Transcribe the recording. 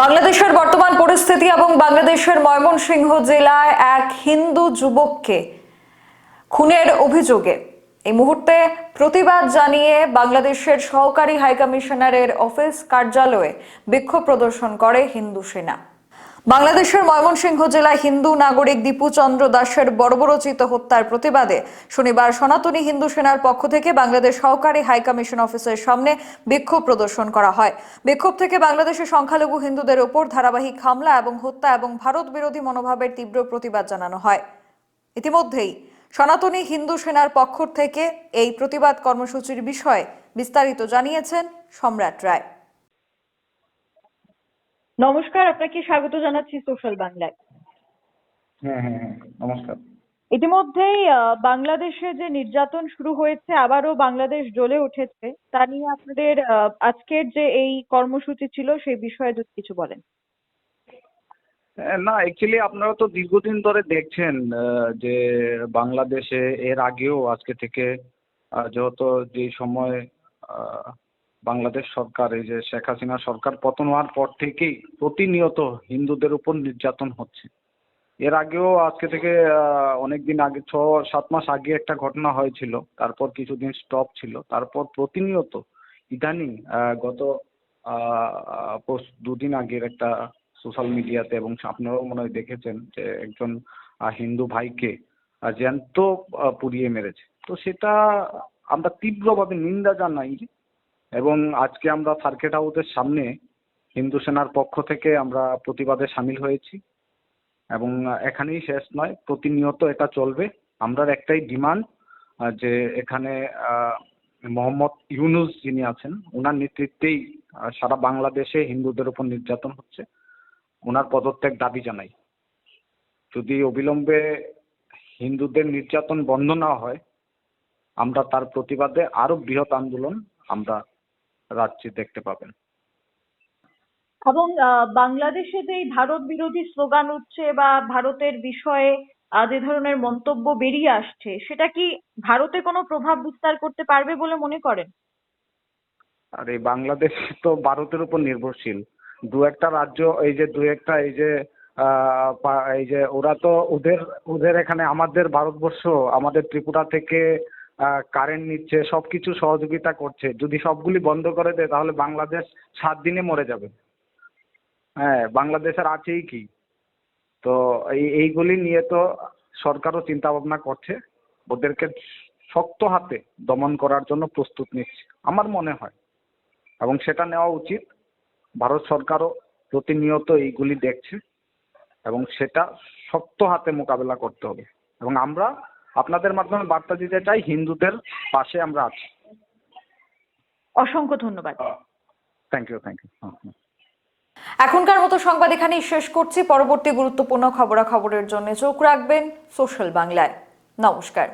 বাংলাদেশের বর্তমান পরিস্থিতি এবং বাংলাদেশের ময়মনসিংহ জেলায় এক হিন্দু যুবককে খুনের অভিযোগে। এই মুহূর্তে প্রতিবাদ জানিয়ে বাংলাদেশের সহকারী হাইকমিশনারের অফিস কার্যালয়ে বিক্ষোভ প্রদর্শন করে হিন্দু সেনা। বাংলাদেশের ময়মনসিংহ জেলায় হিন্দু নাগরিক দীপু চন্দ্র দাসের বর্বরচিত হত্যার প্রতিবাদে শনিবার সনাতনী হিন্দু সেনার পক্ষ থেকে বাংলাদেশ সহকারী হাইকমিশন অফিসের সামনে বিক্ষোভ প্রদর্শন করা হয়। বিক্ষোভ থেকে বাংলাদেশের সংখ্যালঘু হিন্দুদের ওপর ধারাবাহিক হামলা এবং হত্যা এবং ভারত বিরোধী মনোভাবের তীব্র প্রতিবাদ জানানো হয়। ইতিমধ্যেই সনাতনী হিন্দু সেনার পক্ষ থেকে এই প্রতিবাদ কর্মসূচির বিষয়ে বিস্তারিত জানিয়েছেন সম্রাট রায়। নমস্কার আপনাকে স্বাগত জানাচ্ছি সোশ্যাল বাংলায়। হ্যাঁ হ্যাঁ হ্যাঁ নমস্কার। ইতিমধ্যেই বাংলাদেশে যে নির্যাতন শুরু হয়েছে আবারও বাংলাদেশ জ্বলে উঠেছে তা নিয়ে আপনাদের আজকের যে এই কর্মসূচি ছিল সেই বিষয়ে যদি কিছু বলেন। না অ্যাকচুয়ালি আপনারা তো দীর্ঘদিন ধরে দেখছেন যে বাংলাদেশে এর আগেও আজকে থেকে যেহেতু যে সময় আহ, বাংলাদেশ সরকার, এই যে শেখ হাসিনা সরকার পতন হওয়ার পর থেকেই প্রতিনিয়ত হিন্দুদের উপর নির্যাতন হচ্ছে। এর আগেও আজকে থেকে অনেক দিন আগে, ছ, সাত মাস আগে একটা ঘটনা হয়েছিল, তারপর কিছুদিন স্টপ ছিল। তারপর প্রতিনিয়ত ইদানিং গত দুদিন আগের একটা সোশ্যাল মিডিয়াতে এবং আপনারাও মনে হয় দেখেছেন যে একজন হিন্দু ভাইকে জ্যান্ত পুড়িয়ে মেরেছে। তো সেটা আমরা তীব্রভাবে নিন্দা জানাই এবং আজকে আমরা সার্কিট হাউসের সামনে হিন্দু সেনার পক্ষ থেকে আমরা প্রতিবাদে সামিল হয়েছি এবং এখানেই শেষ নয়, প্রতিনিয়ত এটা চলবে। আমরা একটাই ডিমান্ড যে এখানে মোহাম্মদ ইউনুস যিনি আছেন ওনার নেতৃত্বেই সারা বাংলাদেশে হিন্দুদের উপর নির্যাতন হচ্ছে। ওনার পদত্যাগ দাবি জানাই। যদি অবিলম্বে হিন্দুদের নির্যাতন বন্ধ না হয়, আমরা তার প্রতিবাদে আরও বৃহৎ আন্দোলন আমরা রাজ্যে দেখতে পাবেন। এবং বাংলাদেশে যে ভারত বিরোধী স্লোগান উঠছে বা ভারতের বিষয়ে যে ধরনের মন্তব্য বেরিয়ে আসছে সেটা কি ভারতে কোনো প্রভাব বিস্তার করতে পারবে বলে মনে করেন? আর এই বাংলাদেশ তো ভারতের উপর নির্ভরশীল। দু একটা রাজ্য এই যে দু একটা এই যে আহ, এই যে ওরা তো ওদের ওদের এখানে আমাদের ভারতবর্ষ আমাদের ত্রিপুরা থেকে কারেন্ট নিচ্ছে, সবকিছু সহযোগিতা করছে। যদি সবগুলি বন্ধ করে দেয়, তাহলে বাংলাদেশ সাত দিনে মরে যাবে। হ্যাঁ বাংলাদেশের আছেই কি? তো এই, এইগুলি নিয়ে তো সরকারও চিন্তা ভাবনা করছে। ওদেরকে শক্ত হাতে দমন করার জন্য প্রস্তুত নিচ্ছে, আমার মনে হয়। এবং সেটা নেওয়া উচিত। ভারত সরকারও প্রতিনিয়ত এইগুলি দেখছে। এবং সেটা শক্ত হাতে মোকাবেলা করতে হবে। এবং আমরা আপনাদের মাধ্যমে বার্তা দিতে চাই হিন্দুদের পাশে আমরা আছি। অসংখ্য ধন্যবাদ। থ্যাংক ইউ থ্যাংক ইউ এখনকার মতো সংবাদ এখানেই শেষ করছি। পরবর্তী গুরুত্বপূর্ণ খবরাখবরের জন্য চোখ রাখবেন সোশ্যাল বাংলায়। নমস্কার।